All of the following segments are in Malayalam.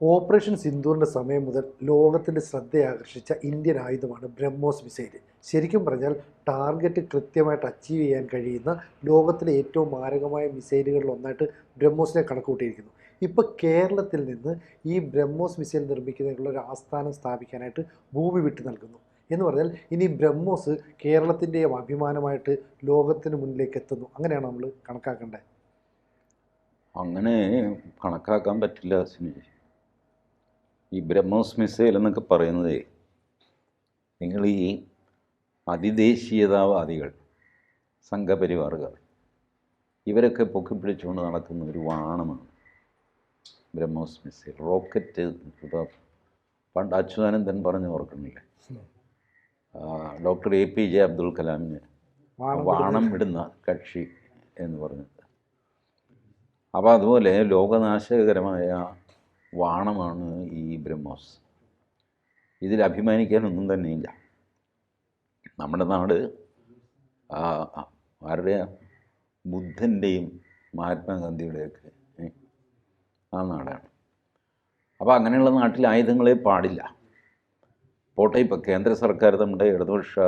ഓപ്പറേഷൻ സിന്ദൂറിന്റെ സമയം മുതൽ ലോകത്തിന്റെ ശ്രദ്ധയാകർഷിച്ച ഇന്ത്യൻ ആയുധമാണ് ബ്രഹ്മോസ് മിസൈൽ ശരിക്കും പറഞ്ഞാൽ ടാർഗറ്റ് കൃത്യമായിട്ട് അച്ചീവ് ചെയ്യാൻ കഴിയുന്ന ലോകത്തിലെ ഏറ്റവും മാരകമായ മിസൈലുകളിൽ ഒന്നായിട്ട് ബ്രഹ്മോസിനെ കണക്കുകൂട്ടിയിരിക്കുന്നു. ഇപ്പോൾ കേരളത്തിൽ നിന്ന് ഈ ബ്രഹ്മോസ് മിസൈൽ നിർമ്മിക്കുന്നതിനുള്ള ഒരു ആസ്ഥാനം സ്ഥാപിക്കാനായിട്ട് ഭൂമി വിട്ടു നൽകുന്നു. എന്ന് പറഞ്ഞാൽ ഇനി ബ്രഹ്മോസ് കേരളത്തിന്റെയും അഭിമാനമായിട്ട് ലോകത്തിന് മുന്നിലേക്ക് എത്തുന്നു. അങ്ങനെയാണ് നമ്മൾ കണക്കാക്കേണ്ടത്? അങ്ങനെ കണക്കാക്കാൻ പറ്റില്ല സുനീഷ്. ഈ ബ്രഹ്മോസ് മിസൈൽ എന്നൊക്കെ പറയുന്നത് നിങ്ങൾ ഈ അതിദേശീയതാവാദികൾ സംഘപരിവാറുകാർ ഇവരൊക്കെ പൊക്കിപ്പിടിച്ചുകൊണ്ട് നടക്കുന്ന ഒരു വാണമാണ് ബ്രഹ്മോസ് മിസൈൽ റോക്കറ്റ് പണ്ട് അച്യുതാനന്ദൻ പറഞ്ഞു ഓർക്കുന്നില്ല? Doctor A P J Abdul കലാമിന് വാണം വാണം വിടുന്ന കക്ഷി എന്ന് പറഞ്ഞത്. അപ്പോൾ അതുപോലെ ലോകനാശകരമായ വാണമാണ് ഈ ബ്രഹ്മോസ്. ഇതിൽ അഭിമാനിക്കാനൊന്നും തന്നെയില്ല. നമ്മുടെ നാട് ആരുടെ? ബുദ്ധന്റെയും മഹാത്മാഗാന്ധിയുടെയൊക്കെ ആ നാടാണ്. അപ്പോൾ അങ്ങനെയുള്ള നാട്ടിൽ ആയുധങ്ങളെ പാടില്ല. പോട്ടെ ഇപ്പോൾ കേന്ദ്ര സർക്കാർ നമ്മുടെ ഇടതുപക്ഷ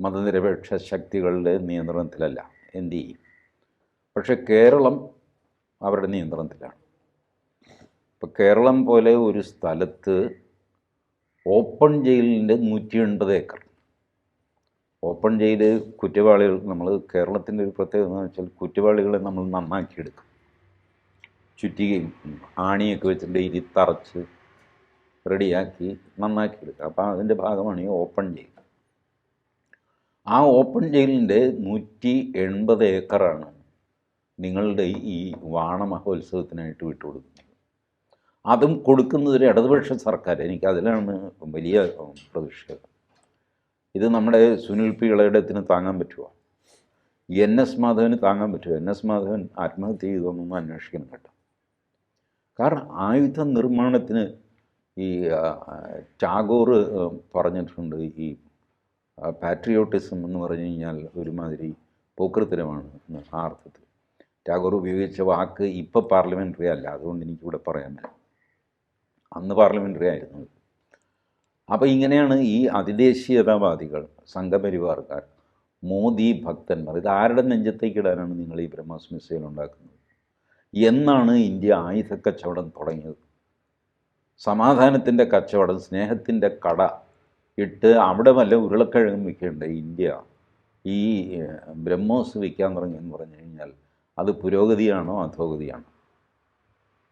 മതനിരപേക്ഷ ശക്തികളുടെ നിയന്ത്രണത്തിലല്ല എന്ത് ചെയ്യും? പക്ഷെ കേരളം അവരുടെ നിയന്ത്രണത്തിലാണ്. ഇപ്പോൾ കേരളം പോലെ ഒരു സ്ഥലത്ത് ഓപ്പൺ ജയിലിന്റെ നൂറ്റി എൺപത് ഏക്കർ. ഓപ്പൺ ജയിൽ കുറ്റവാളികൾ നമ്മൾ കേരളത്തിന്റെ ഒരു പ്രത്യേകത എന്ന് വെച്ചാൽ കുറ്റവാളികളെ നമ്മൾ നന്നാക്കിയെടുക്കും. ചുറ്റികയും ആണിയൊക്കെ വെച്ചിട്ട് ഡെയിലി തറച്ച് റെഡിയാക്കി നന്നാക്കിയെടുക്കുക അപ്പോൾ അതിന്റെ ഭാഗമാണ് ഈ ഓപ്പൺ ജയിൽ. ആ ഓപ്പൺ ജയിലിന്റെ നൂറ്റി എൺപത് ഏക്കറാണ് നിങ്ങളുടെ ഈ വാണ മഹോത്സവത്തിനായിട്ട് വിട്ടുകൊടുക്കുന്നത്. അതും കൊടുക്കുന്നത് ഒരു ഇടതുപക്ഷ സർക്കാർ എനിക്ക് അതിലാണ് വലിയ പ്രതീക്ഷകൾ ഇത് നമ്മുടെ സുനിൽ പി ഇളയിടത്തിന് താങ്ങാൻ പറ്റുമോ എൻ എസ് മാധവന് താങ്ങാൻ പറ്റുമോ എൻ എസ് മാധവൻ ആത്മഹത്യ ചെയ്തൊന്നും അന്വേഷിക്കണം കേട്ടോ കാരണം ആയുധ നിർമ്മാണത്തിന് ഈ ടാഗോർ പറഞ്ഞിട്ടുണ്ട് ഈ പാട്രിയോട്ടിസം എന്ന് പറഞ്ഞു കഴിഞ്ഞാൽ ഒരുമാതിരി പോക്കൃത്തരമാണ് ആ അർത്ഥത്തിൽ. ടാഗോർ ഉപയോഗിച്ച വാക്ക് ഇപ്പോൾ പാർലമെന്ററി അല്ല. അതുകൊണ്ട് എനിക്കിവിടെ പറയാൻ പറ്റും അന്ന് പാർലമെന്ററി ആയിരുന്നു. അപ്പോൾ ഇങ്ങനെയാണ് ഈ അതിദേശീയതാവാദികൾ സംഘപരിവാർക്കാർ മോദി ഭക്തന്മാർ ഇത് ആരുടെ നെഞ്ചത്തേക്ക് ഇടാനാണ് നിങ്ങൾ ഈ ബ്രഹ്മോസ് മിസൈൽ ഉണ്ടാക്കുന്നത്? എന്നാണ് ഇന്ത്യ ആയുധ കച്ചവടം തുടങ്ങിയത്. സമാധാനത്തിന്റെ കച്ചവടം സ്നേഹത്തിന്റെ കട ഇട്ട് അവിടെ വല്ല ഉരുളക്കിഴങ്ങും വിൽക്കേണ്ട ഇന്ത്യ ഈ ബ്രഹ്മോസ് വിൽക്കാൻ തുടങ്ങിയെന്ന് പറഞ്ഞു കഴിഞ്ഞാൽ അത് പുരോഗതിയാണോ അധോഗതിയാണോ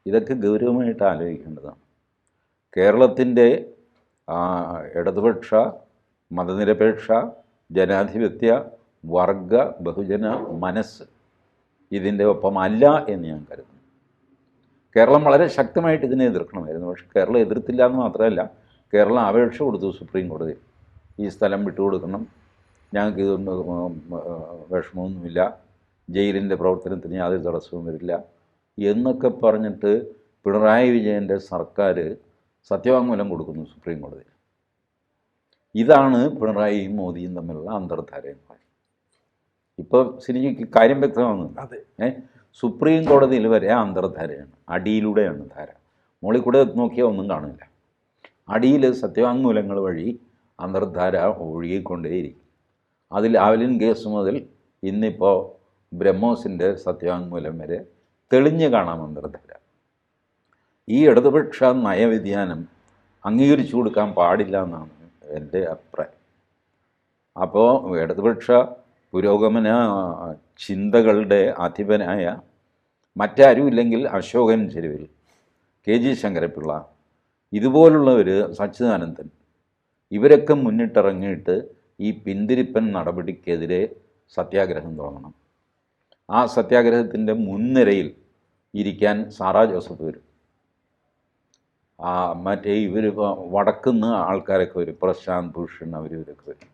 ഇതൊക്കെ ഗൗരവമായിട്ട് ആലോചിക്കേണ്ടതാണ്. കേരളത്തിന്റെ ഇടതുപക്ഷ മതനിരപേക്ഷ ജനാധിപത്യ വർഗ ബഹുജന മനസ്സ് ഇതിന്റെ ഒപ്പമല്ല എന്ന് ഞാൻ കരുതുന്നു. കേരളം വളരെ ശക്തമായിട്ട് ഇതിനെ എതിർക്കണമായിരുന്നു. പക്ഷേ കേരളം എതിർത്തില്ല എന്ന് മാത്രമല്ല കേരളം അപേക്ഷ കൊടുത്തു സുപ്രീം കോടതി. ഈ സ്ഥലം വിട്ടുകൊടുക്കണം ഞങ്ങൾക്ക് ഇതൊന്നും വിഷമമൊന്നുമില്ല. ജയിലിന്റെ പ്രവർത്തനത്തിന് യാതൊരു തടസ്സവും വരില്ല എന്നൊക്കെ പറഞ്ഞിട്ട് പിണറായി വിജയന്റെ സർക്കാർ സത്യവാങ്മൂലം കൊടുക്കുന്നു സുപ്രീം കോടതി. ഇതാണ് പിണറായിയും മോദിയും തമ്മിലുള്ള അന്തർധാര എന്ന് പറയുന്നത് ഇപ്പോൾ സിനിമയ്ക്ക് കാര്യം വ്യക്തമാകുന്നുണ്ട് അതെ. ഏ? സുപ്രീം കോടതിയിൽ വരെ അന്തർധാരയാണ്. അടിയിലൂടെയാണ് ധാര. മുകളിൽ കൂടെ നോക്കിയാൽ ഒന്നും കാണില്ല അടിയിൽ സത്യവാങ്മൂലങ്ങൾ വഴി അന്തർധാര ഒഴുകിക്കൊണ്ടേയിരിക്കും. അതിൽ ആവലിൻ കേസ് മുതൽ ഇന്നിപ്പോൾ ബ്രഹ്മോസിന്റെ സത്യവാങ്മൂലം വരെ തെളിഞ്ഞ് കാണാം അന്തർധാര. ഈ ഇടതുപക്ഷ നയവ്യതിയാനം അംഗീകരിച്ചു കൊടുക്കാൻ പാടില്ല എന്നാണ് എന്റെ അഭിപ്രായം. അപ്പോൾ ഇടതുപക്ഷ പുരോഗമന ചിന്തകളുടെ അധിപനായ മറ്റാരുമില്ലെങ്കിൽ അശോകൻ ചെരുവിൽ കെ ജി ശങ്കരപ്പിള്ള ഇതുപോലുള്ളവർ സച്ചിദാനന്ദൻ ഇവരൊക്കെ മുന്നിട്ടിറങ്ങിയിട്ട് ഈ പിന്തിരിപ്പൻ നടപടിക്കെതിരെ സത്യാഗ്രഹം തുടങ്ങണം. ആ സത്യാഗ്രഹത്തിന്റെ മുൻനിരയിൽ ഇരിക്കാൻ സാറാ ജോസഫ് വരും. മറ്റേ ഇവർ വടക്കുന്ന ആൾക്കാരൊക്കെ വരും. പ്രശാന്ത് ഭൂഷൺ അവർ ഇവരൊക്കെ വരും.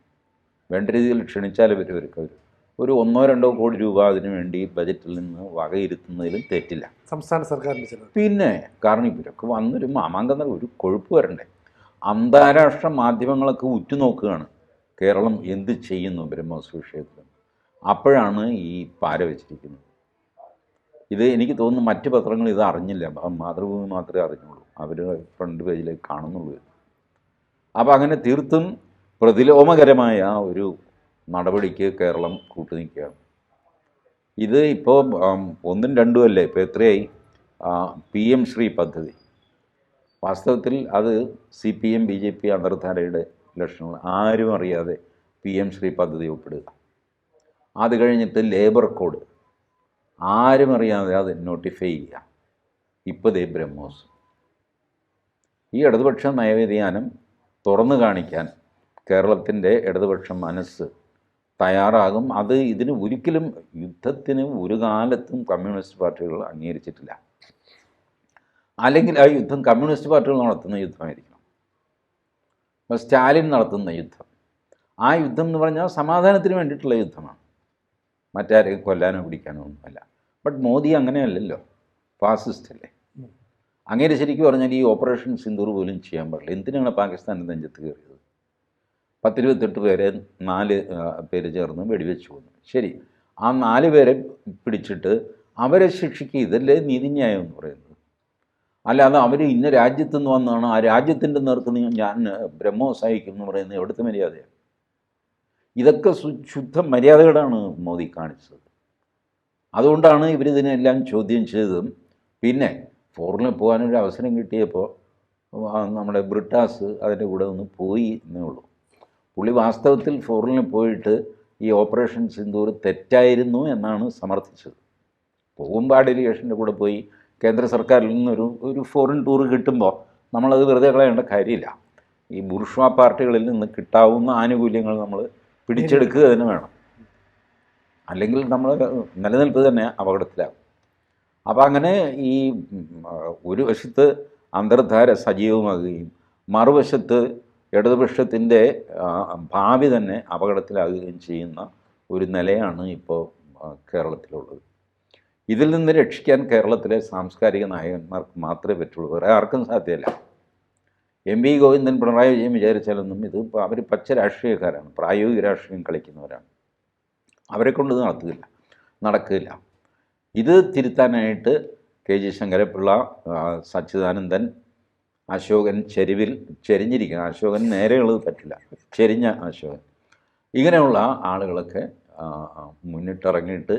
വേണ്ട രീതിയിൽ ക്ഷണിച്ചാൽ ഇവർ ഇവരൊക്കെ വരും. ഒരു ഒന്നോ രണ്ടോ കോടി രൂപ അതിനു വേണ്ടി ബജറ്റിൽ നിന്ന് വകയിരുത്തുന്നതിലും തെറ്റില്ല. സംസ്ഥാന സർക്കാരിന്റെ ചില പിന്നെ കാരണം ഇവരൊക്കെ വന്നൊരു മാമാങ്കം ഒരു കൊഴുപ്പ് വരണ്ടേ. അന്താരാഷ്ട്ര മാധ്യമങ്ങളൊക്കെ ഉറ്റുനോക്കുകയാണ്. കേരളം എന്ത് ചെയ്യുന്നു ബ്രഹ്മോസ് വിഷയത്തിൽ അപ്പോഴാണ് ഈ പാര വെച്ചിരിക്കുന്നത്. ഇത് എനിക്ക് തോന്നുന്നു മറ്റ് പത്രങ്ങൾ ഇത് അറിഞ്ഞില്ല. മാതൃഭൂമി മാത്രമേ അറിഞ്ഞുള്ളൂ. അവർ ഫ്രണ്ട് പേജിലേക്ക് കാണുന്നുള്ളൂ. അപ്പോൾ അങ്ങനെ തീർത്തും പ്രതിലോമകരമായ ഒരു നടപടിക്ക് കേരളം കൂട്ടുനിൽക്കുകയാണ്. ഇത് ഇപ്പോൾ ഒന്നും രണ്ടും അല്ലേ? ഇപ്പോൾ എത്രയായി? പി എം ശ്രീ പദ്ധതി. വാസ്തവത്തിൽ അത് C P M B J P അന്തർധാരയുടെ ലക്ഷണങ്ങൾ. ആരും അറിയാതെ പി എം ശ്രീ പദ്ധതി ഒപ്പിടുക. അത് കഴിഞ്ഞിട്ട് ലേബർ കോഡ്. ആരും അറിയാതെ അത് നോട്ടിഫൈ ചെയ്യുക. ഇപ്പോൾ ദേ ബ്രഹ്മോസ്. ഈ ഇടതുപക്ഷ നയവ്യതിയാനം തുറന്നു കാണിക്കാൻ കേരളത്തിന്റെ ഇടതുപക്ഷ മനസ്സ് തയ്യാറാകും. അത് ഇതിന് ഒരിക്കലും യുദ്ധത്തിന് ഒരു കാലത്തും കമ്മ്യൂണിസ്റ്റ് പാർട്ടികൾ അംഗീകരിച്ചിട്ടില്ല. അല്ലെങ്കിൽ ആ യുദ്ധം കമ്മ്യൂണിസ്റ്റ് പാർട്ടികൾ നടത്തുന്ന യുദ്ധമായിരിക്കണം. സ്റ്റാലിൻ നടത്തുന്ന യുദ്ധം. ആ യുദ്ധം എന്ന് പറഞ്ഞാൽ സമാധാനത്തിന് വേണ്ടിയിട്ടുള്ള യുദ്ധമാണ്. മറ്റാരെയും കൊല്ലാനോ പിടിക്കാനോ ഒന്നുമല്ല. ബട്ട് മോദി അങ്ങനെയല്ലല്ലോ. ഫാസിസ്റ്റ് അല്ലേ? അങ്ങനെ ശരിക്കും പറഞ്ഞാൽ ഈ ഓപ്പറേഷൻ സിന്ദൂർ പോലും ചെയ്യാൻ പാടില്ല. എന്തിനാണ് പാകിസ്ഥാന്റെ നെഞ്ചത്ത് കയറിയത്? പത്തിരുപത്തെട്ട് പേരെ നാല് പേര് ചേർന്ന് വെടിവെച്ച് കൊന്നു ശരി. ആ നാല് പേരെ പിടിച്ചിട്ട് അവരെ ശിക്ഷിക്കുക ഇതല്ലേ നീതിന്യായം എന്ന് പറയുന്നത്. അല്ലാതെ അവർ ഇന്ന രാജ്യത്തു നിന്ന് വന്നതാണ് ആ രാജ്യത്തിന്റെ നേർക്ക് ഞാൻ ബ്രഹ്മോസ് അയക്കും എന്ന് പറയുന്നത് എവിടുത്തെ മര്യാദയാണ്? ഇതൊക്കെ ശുദ്ധ മര്യാദകളാണ് മോദി കാണിച്ചത്. അതുകൊണ്ടാണ് ഇവർ ഇതിനെല്ലാം ചോദ്യം ചെയ്തതും. പിന്നെ ഫോറിനിൽ പോകാനൊരു അവസരം കിട്ടിയപ്പോൾ നമ്മുടെ ബ്രിട്ടാസ് അതിന്റെ കൂടെ ഒന്ന് പോയി എന്നേ ഉള്ളൂ. പുള്ളി വാസ്തവത്തിൽ ഫോറിനിൽ പോയിട്ട് ഈ ഓപ്പറേഷൻ സിന്ദൂർ തെറ്റായിരുന്നു എന്നാണ് സമർത്ഥിച്ചത്. പോകുമ്പോൾ ആ ഡെലിഗേഷന്റെ കൂടെ പോയി കേന്ദ്ര സർക്കാരിൽ നിന്നൊരു ഒരു ഫോറിൻ ടൂർ കിട്ടുമ്പോൾ നമ്മളത് വെറുതെ കളയേണ്ട കാര്യമില്ല. ഈ ബുർഷ്വാ പാർട്ടികളിൽ നിന്ന് കിട്ടാവുന്ന ആനുകൂല്യങ്ങൾ നമ്മൾ പിടിച്ചെടുക്കുക തന്നെ വേണം. അല്ലെങ്കിൽ നമ്മൾ നിലനിൽപ്പ് തന്നെ അപകടത്തിലാകും അപ്പോൾ അങ്ങനെ ഈ ഒരു വശത്ത് അന്തർധാര സജീവമാകുകയും മറുവശത്ത് ഇടതുപക്ഷത്തിന്റെ ഭാവി തന്നെ അപകടത്തിലാകുകയും ചെയ്യുന്ന ഒരു നിലയാണ് ഇപ്പോൾ കേരളത്തിലുള്ളത്. ഇതിൽ നിന്ന് രക്ഷിക്കാൻ കേരളത്തിലെ സാംസ്കാരിക നായകന്മാർക്ക് മാത്രമേ പറ്റുള്ളൂ. വേറെ ആർക്കും സാധ്യമല്ല. എം വി ഗോവിന്ദൻ പിണറായി വിജയൻ വിചാരിച്ചാലൊന്നും ഇത് അവർ പച്ച രാഷ്ട്രീയക്കാരാണ്. പ്രായോഗിക രാഷ്ട്രീയം കളിക്കുന്നവരാണ്. അവരെ കൊണ്ട് നടത്തുകയില്ല നടക്കില്ല. ഇത് തിരുത്താനായിട്ട് കെ ജി ശങ്കരപ്പിള്ള സച്ചിദാനന്ദൻ അശോകൻ ചെരുവിൽ ചെരിഞ്ഞിരിക്കണം അശോകൻ നേരെയുള്ളത് പറ്റില്ല. ചെരിഞ്ഞ അശോകൻ. ഇങ്ങനെയുള്ള ആളുകളൊക്കെ മുന്നിട്ടിറങ്ങിയിട്ട്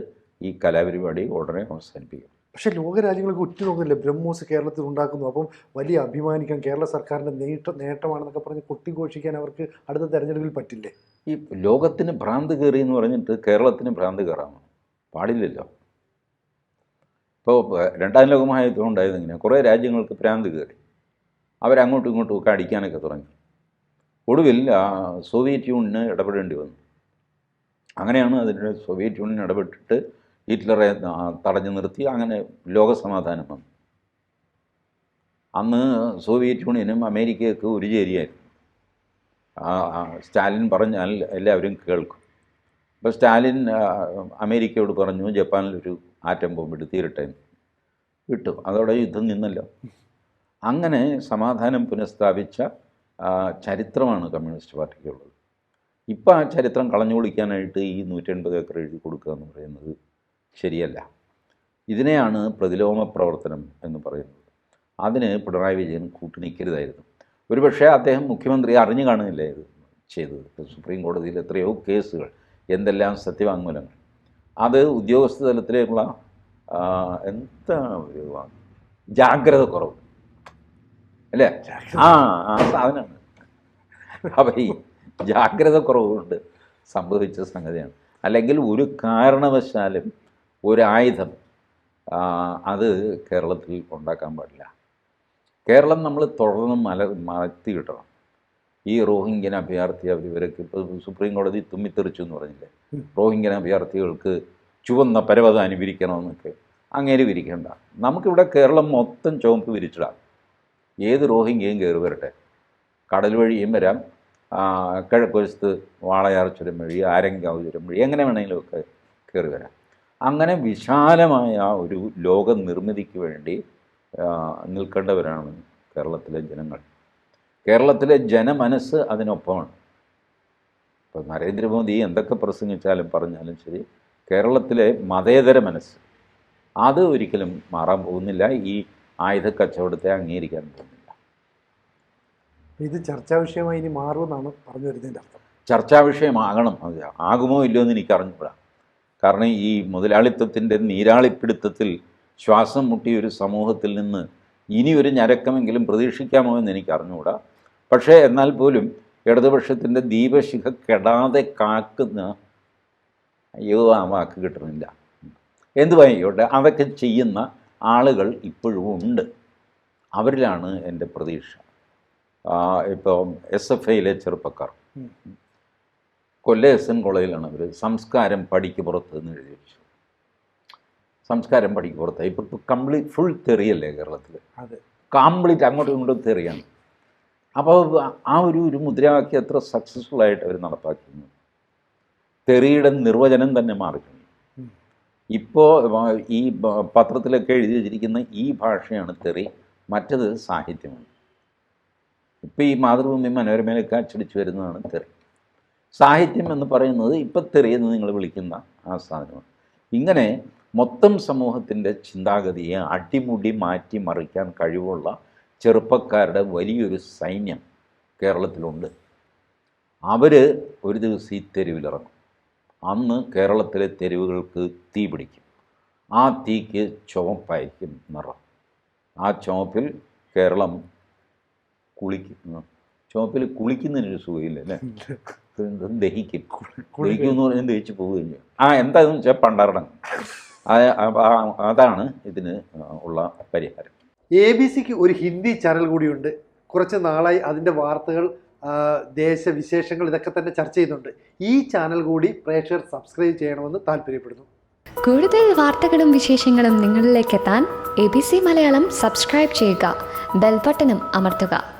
ഈ കലാപരിപാടി ഉടനെ അവസാനിപ്പിക്കും. പക്ഷെ ലോകരാജ്യങ്ങൾക്ക് ഉറ്റുനോക്കുന്നില്ല ബ്രഹ്മോസ് കേരളത്തിൽ ഉണ്ടാക്കുന്നു. അപ്പം വലിയ അഭിമാനിക്കാൻ കേരള സർക്കാരിന്റെ നേട്ട നേട്ടമാണെന്നൊക്കെ പറഞ്ഞ് കൊട്ടിഘോഷിക്കാൻ അവർക്ക് അടുത്ത തെരഞ്ഞെടുപ്പിൽ പറ്റില്ലേ? ഈ ലോകത്തിന് ഭ്രാന്ത് കയറി എന്ന് പറഞ്ഞിട്ട് കേരളത്തിന് ഭ്രാന്ത് കയറാമോ പാടില്ലല്ലോ. ഇപ്പോൾ രണ്ടാം ലോകമഹായുദ്ധം ഉണ്ടായത് ഇങ്ങനെ കുറേ രാജ്യങ്ങൾക്ക് ഭ്രാന്ത് കയറി. അവരങ്ങോട്ടും ഇങ്ങോട്ടും ഒക്കെ അടിക്കാനൊക്കെ തുടങ്ങി. ഒടുവിൽ സോവിയറ്റ് യൂണിയന് ഇടപെടേണ്ടി വന്നു. അങ്ങനെയാണ് അതിന്റെ സോവിയറ്റ് യൂണിയൻ ഇടപെട്ടിട്ട് ഹിറ്റ്ലറെ തടഞ്ഞു നിർത്തി. അങ്ങനെ ലോകസമാധാനം വന്നു. അന്ന് സോവിയറ്റ് യൂണിയനും അമേരിക്കയൊക്കെ ഒരു ചേരിയായിരുന്നു. സ്റ്റാലിൻ പറഞ്ഞാൽ എല്ലാവരും കേൾക്കും. അപ്പോൾ സ്റ്റാലിൻ അമേരിക്കയോട് പറഞ്ഞു ജപ്പാനിലൊരു ആറ്റം ബോംബ് ഇട്ട് തീരട്ടെ. വിട്ടു അതോടെ യുദ്ധം നിന്നല്ലോ. അങ്ങനെ സമാധാനം പുനഃസ്ഥാപിച്ച ചരിത്രമാണ് കമ്മ്യൂണിസ്റ്റ് പാർട്ടിക്കുള്ളത്. ഇപ്പം ആ ചരിത്രം കളഞ്ഞു കുളിക്കാനായിട്ട് ഈ നൂറ്റൻപത് ഏക്കർ എഴുതി കൊടുക്കുക എന്ന് പറയുന്നത് ശരിയല്ല. ഇതിനെയാണ് പ്രതിലോമ പ്രവർത്തനം എന്ന് പറയുന്നത്. അതിന് പിണറായി വിജയൻ കൂട്ടുനിൽക്കരുതായിരുന്നു ഒരുപക്ഷെ അദ്ദേഹം മുഖ്യമന്ത്രി അറിഞ്ഞു കാണുന്നില്ല ഇത് ചെയ്തത്? സുപ്രീം കോടതിയിൽ എത്രയോ കേസുകൾ എന്തെല്ലാം സത്യവാങ്മൂലങ്ങൾ. അത് ഉദ്യോഗസ്ഥ തലത്തിലേക്കുള്ള എന്താ ജാഗ്രത കുറവ്. അല്ലേ? ആ ആ സാധനമാണ്. അപ്പം ഈ ജാഗ്രത കുറവ് കൊണ്ട് സംഭവിച്ച സംഗതിയാണ്. അല്ലെങ്കിൽ ഒരു കാരണവശാലും ഒരായുധം അത് കേരളത്തിൽ ഉണ്ടാക്കാൻ പാടില്ല. കേരളം നമ്മൾ തുടർന്ന് മല മലത്തി കിട്ടണം ഈ റോഹിംഗ്യൻ അഭയാർത്ഥി അവർ ഇവരൊക്കെ ഇപ്പോൾ സുപ്രീം കോടതി തുമ്മിത്തെറിച്ചു എന്ന് പറഞ്ഞില്ലേ. റോഹിംഗ്യൻ അഭയാർത്ഥികൾക്ക് ചുവന്ന പരവത അനുവരിക്കണമെന്നൊക്കെ അങ്ങനെ വിരിക്കണ്ട. നമുക്കിവിടെ കേരളം മൊത്തം ചുവപ്പ് വിരിച്ചിടാം. ഏത് റോഹിംഗ്യയും കയറി വരട്ടെ. കടൽ വഴിയും വരാം. കിഴക്കുവശത്ത് വാളയാർ ചുരം വഴി ആരങ്കാവ് ചുരം വഴി എങ്ങനെ വേണമെങ്കിലും ഒക്കെ കയറി വരാം. അങ്ങനെ വിശാലമായ ഒരു ലോക നിർമ്മിതിക്ക് വേണ്ടി നിൽക്കേണ്ടവരാണ് കേരളത്തിലെ ജനങ്ങൾ. കേരളത്തിലെ ജനമനസ്സ് അതിനൊപ്പമാണ്. ഇപ്പോൾ നരേന്ദ്രമോദി എന്തൊക്കെ പ്രസംഗിച്ചാലും പറഞ്ഞാലും ശരി കേരളത്തിലെ മതേതര മനസ്സ് അത് ഒരിക്കലും മാറാൻ പോകുന്നില്ല. ഈ ആയുധ കച്ചവടത്തെ അംഗീകരിക്കാൻ പോകുന്നില്ല. ഇത് ചർച്ചാ വിഷയമായി ഇനി മാറുമെന്നാണ് പറഞ്ഞു വരുന്നതിന്റെ അർത്ഥം. ചർച്ചാ വിഷയമാകണം ആകുമോ ഇല്ലയോ എന്ന് എനിക്ക് അറിഞ്ഞുകൂടാ കാരണം ഈ മുതലാളിത്തത്തിന്റെ നീരാളിപ്പിടുത്തത്തിൽ ശ്വാസം മുട്ടിയ ഒരു സമൂഹത്തിൽ നിന്ന് ഇനി ഒരു ഞരക്കമെങ്കിലും പ്രതീക്ഷിക്കാമോ എന്ന് എനിക്ക് അറിഞ്ഞുകൂടാ. പക്ഷേ എന്നാൽ പോലും ഇടതുപക്ഷത്തിന്റെ ദീപശിഖ കെടാതെ കാക്കുന്ന അയ്യോ ആ വാക്ക് കിട്ടുന്നില്ല. എന്തുവായിക്കോട്ടെ അതൊക്കെ ചെയ്യുന്ന ആളുകൾ ഇപ്പോഴും ഉണ്ട്. അവരിലാണ് എന്റെ പ്രതീക്ഷ. ഇപ്പോൾ എസ് എഫ് ഐയിലെ ചെറുപ്പക്കാർ. കൊല്ല കൊല്ലം എസ് എൻ കോളേജിലാണ് അവർ സംസ്കാരം പടിക്ക് പുറത്ത് എന്ന് എഴുതി വെച്ചു സംസ്കാരം പഠിക്കും പുറത്തായി ഇപ്പോൾ ഇപ്പോൾ കംപ്ലീറ്റ് ഫുൾ തെറിയല്ലേ കേരളത്തിൽ അതെ. കംപ്ലീറ്റ് അങ്ങോട്ടും ഇങ്ങോട്ടും തെറിയാണ് അപ്പോൾ ആ ഒരു ഒരു മുദ്രാവാക്യം എത്ര സക്സസ്ഫുൾ ആയിട്ട് അവർ നടപ്പാക്കുന്നു? തെറിയുടെ നിർവചനം തന്നെ മാറിക്കഴിഞ്ഞു. ഉം. ഇപ്പോൾ ഈ പത്രത്തിലൊക്കെ എഴുതി വെച്ചിരിക്കുന്ന ഈ ഭാഷയാണ് തെറി മറ്റത് സാഹിത്യമാണ്. ഇപ്പോൾ ഈ മാതൃഭൂമി മനോരമയിലൊക്കെ അച്ചടിച്ച് വരുന്നതാണ് തെറി സാഹിത്യം എന്ന് പറയുന്നത് ഇപ്പം തെറിയെന്ന് നിങ്ങൾ വിളിക്കുന്ന ആ സാധനമാണ്. ഇങ്ങനെ മൊത്തം സമൂഹത്തിന്റെ ചിന്താഗതിയെ അടിമുടി മാറ്റി മറിക്കാൻ കഴിവുള്ള ചെറുപ്പക്കാരുടെ വലിയൊരു സൈന്യം കേരളത്തിലുണ്ട്. അവർ ഒരു ദിവസം ഈ തെരുവിലിറങ്ങും. അന്ന് കേരളത്തിലെ തെരുവുകൾക്ക് തീ പിടിക്കും. ആ തീക്ക് ചുവപ്പായിരിക്കും നിറം. ആ ചുവപ്പിൽ കേരളം കുളിക്കും. ചുവപ്പിൽ കുളിക്കുന്നതിനൊരു സുഖമില്ല അല്ലേ? ദഹിക്കും. ദഹിക്കും എന്ന് പറഞ്ഞാൽ ദഹിച്ച് പോവുകയും ചെയ്യും. ആ എന്താണെന്ന് വെച്ചാൽ പണ്ടാറടങ്ങും. അതാണ് ഇതിന് ഉള്ള പരിഹാരം. എ ബി സിക്ക് ഒരു ഹിന്ദി ചാനൽ കൂടിയുണ്ട് കുറച്ച് നാളായി അതിന്റെ വാർത്തകൾ ദേശവിശേഷങ്ങൾ ഇതൊക്കെ തന്നെ ചർച്ച ചെയ്യുന്നുണ്ട്. ഈ ചാനൽ കൂടി പ്രേക്ഷകർ സബ്സ്ക്രൈബ് ചെയ്യണമെന്ന് താല്പര്യപ്പെടുന്നു. കൂടുതൽ വാർത്തകളും വിശേഷങ്ങളും നിങ്ങളിലേക്ക് എത്താൻ A B C Malayalam subscribe ചെയ്യുക. ബെൽബട്ടനും അമർത്തുക.